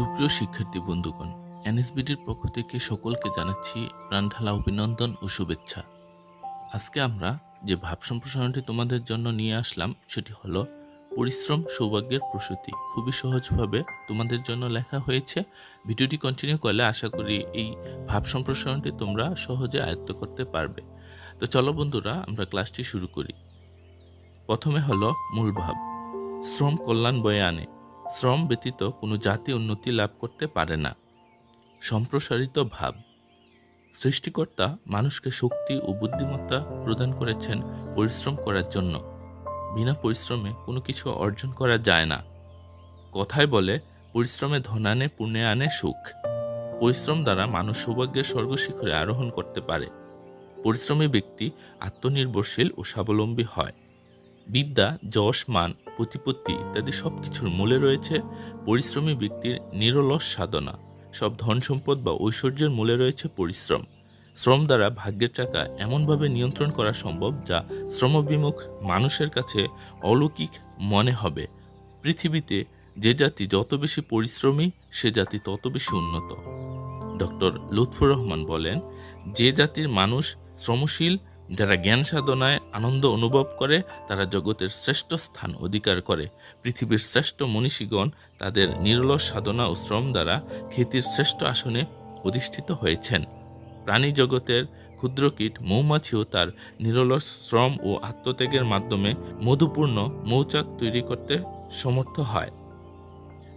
সুপ্রিয় শিক্ষার্থী বন্ধুগণ, এনএসবিডির পক্ষ থেকে সকলকে জানাচ্ছি প্রাণঢালা অভিনন্দন ও শুভেচ্ছা। আজকে আমরা যে ভাব সম্প্রসারণটি তোমাদের জন্য নিয়ে আসলাম, সেটি হলো পরিশ্রম সৌভাগ্যের প্রসূতি। খুবই সহজভাবে তোমাদের জন্য লেখা হয়েছে। ভিডিওটি কন্টিনিউ করলে আশা করি এই ভাব সম্প্রসারণটি তোমরা সহজে আয়ত্ত করতে পারবে। তো চলো বন্ধুরা, আমরা ক্লাসটি শুরু করি। প্রথমে হলো মূল ভাব, শ্রম কল্যাণ বয়ে আনে। শ্রম ব্যতীত কোনো জাতি উন্নতি লাভ করতে পারে না। সম্প্রসারিত ভাব। সৃষ্টিকর্তা মানুষকে শক্তি ও বুদ্ধিমত্তা প্রদান করেছেন পরিশ্রম করার জন্য। বিনা পরিশ্রমে কোনো কিছু অর্জন করা যায় না। কথায় বলে, পরিশ্রমে ধন আনে, পুণ্যে আনে সুখ। পরিশ্রম দ্বারা মানুষ সৌভাগ্যের স্বর্গশিখরে আরোহণ করতে পারে। পরিশ্রমী ব্যক্তি আত্মনির্ভরশীল ও স্বাবলম্বী হয়। বিদ্যা, যশ, মান প্রতিপত্তি ইত্যাদি সব কিছুর মূলে রয়েছে পরিশ্রমী ব্যক্তির নিরলস সাধনা। সব ধন সম্পদ বা ঐশ্বর্যের মূলে রয়েছে পরিশ্রম। শ্রম দ্বারা ভাগ্যের চাকা এমনভাবে নিয়ন্ত্রণ করা সম্ভব যা শ্রমবিমুখ মানুষের কাছে অলৌকিক মনে হবে। পৃথিবীতে যে জাতি যত বেশি পরিশ্রমী, সে জাতি তত বেশি উন্নত। ডক্টর লুৎফুর রহমান বলেন, যে জাতির মানুষ শ্রমশীল যারা জ্ঞান সাধনায় আনন্দ অনুভব করে, তারা জগতের শ্রেষ্ঠ স্থান অধিকার করে। পৃথিবীর শ্রেষ্ঠ মনীষীগণ তাদের নিরলস সাধনা ও শ্রম দ্বারা খ্যাতির শ্রেষ্ঠ আসনে অধিষ্ঠিত হয়েছেন। প্রাণী জগতের ক্ষুদ্রকীট মৌমাছিও তার নিরলস শ্রম ও আত্মত্যাগের মাধ্যমে মধুপূর্ণ মৌচাক তৈরি করতে সমর্থ হয়।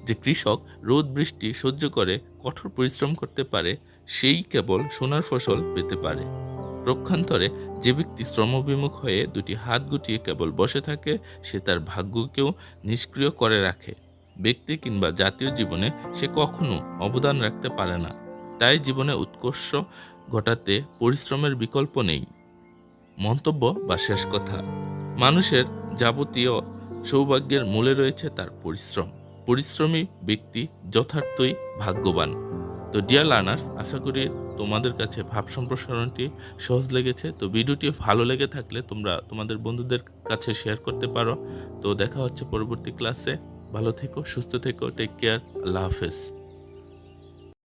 যে কৃষক রোদ বৃষ্টি সহ্য করে, কঠোর পরিশ্রম করতে পারে, সেই কেবল সোনার ফসল পেতে পারে। প্রক্ষান্তরে যে ব্যক্তি শ্রমবিমুখ হয়ে দুটি হাত গুটিয়ে কেবল বসে থাকে, সে তার ভাগ্যকেও নিষ্ক্রিয় করে রাখে। ব্যক্তি কিংবা জাতীয় জীবনে সে কখনো অবদান রাখতে পারে না। তাই জীবনে উৎকর্ষ ঘটাতে পরিশ্রমের বিকল্প নেই। মন্তব্য বা শেষ কথা। মানুষের যাবতীয় সৌভাগ্যের মূলে রয়েছে তার পরিশ্রম। পরিশ্রমী ব্যক্তি যথার্থই ভাগ্যবান। তো ডিয়ার লার্নার্স আশা করি তোমাদের কাছে ভাব সম্প্রসারণটি সহজ লেগেছে। তো ভিডিওটি ভালো লেগে থাকলে তোমরা তোমাদের বন্ধুদের কাছে শেয়ার করতে পারো। তো দেখা হচ্ছে পরবর্তী ক্লাসে ভালো থেকো, সুস্থ থেকো টেক কেয়ার আল্লাহ হাফেজ।